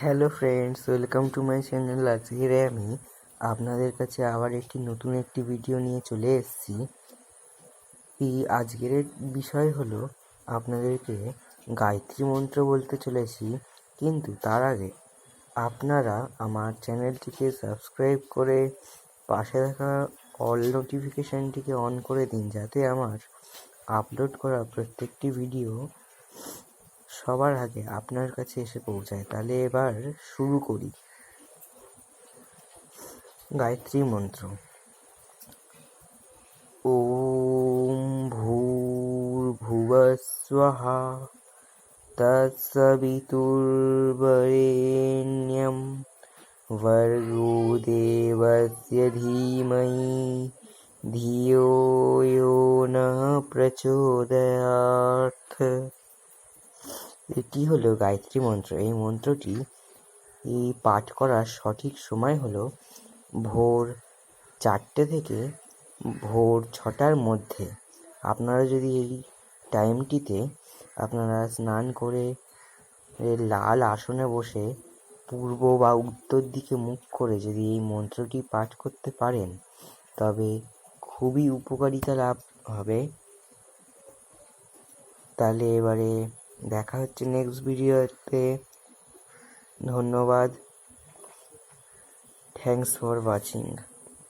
Hello friends welcome to my channel আজকের আমি আপনাদের কাছে আবার একটি নতুন একটি ভিডিও নিয়ে চলে এসেছি। এই আজকের বিষয় হলো আপনাদেরকে গায়ত্রী মন্ত্র বলতে চলেছি, কিন্তু তার আগে আপনারা আমার চ্যানেলটিকে সাবস্ক্রাইব করে পাশে থাকা অল নোটিফিকেশানটিকে অন করে দিন, যাতে আমার আপলোড করা প্রত্যেকটি ভিডিও সবার আগে আপনার কাছে এসে পৌঁছায়। তাহলে এবার শুরু করি। গায়ত্রী মন্ত্র। ওম ভূর্ভুবস্বঃ তৎসবিতুর্বরেণ্যম ভর্গো দেবস্য ধীমহি ধিয়ো यो নঃ প্রচোদয়াৎ এটি হলো গায়ত্রী মন্ত্র? এই মন্ত্রটি, এই পাঠ করার সঠিক সময় হলো ভোর চারটে থেকে ভোর ছটার মধ্যে। আপনারা যদি এই টাইমটিতে আপনারা স্নান করে লাল আসনে বসে পূর্ব বা উত্তর দিকে মুখ করে যদি এই মন্ত্রটি পাঠ করতে পারেন, তবে খুবই উপকারিতা লাভ হবে। তাহলে এবারে দেখা হচ্ছে নেক্সট ভিডিওতে ধন্যবাদ। Thanks for watching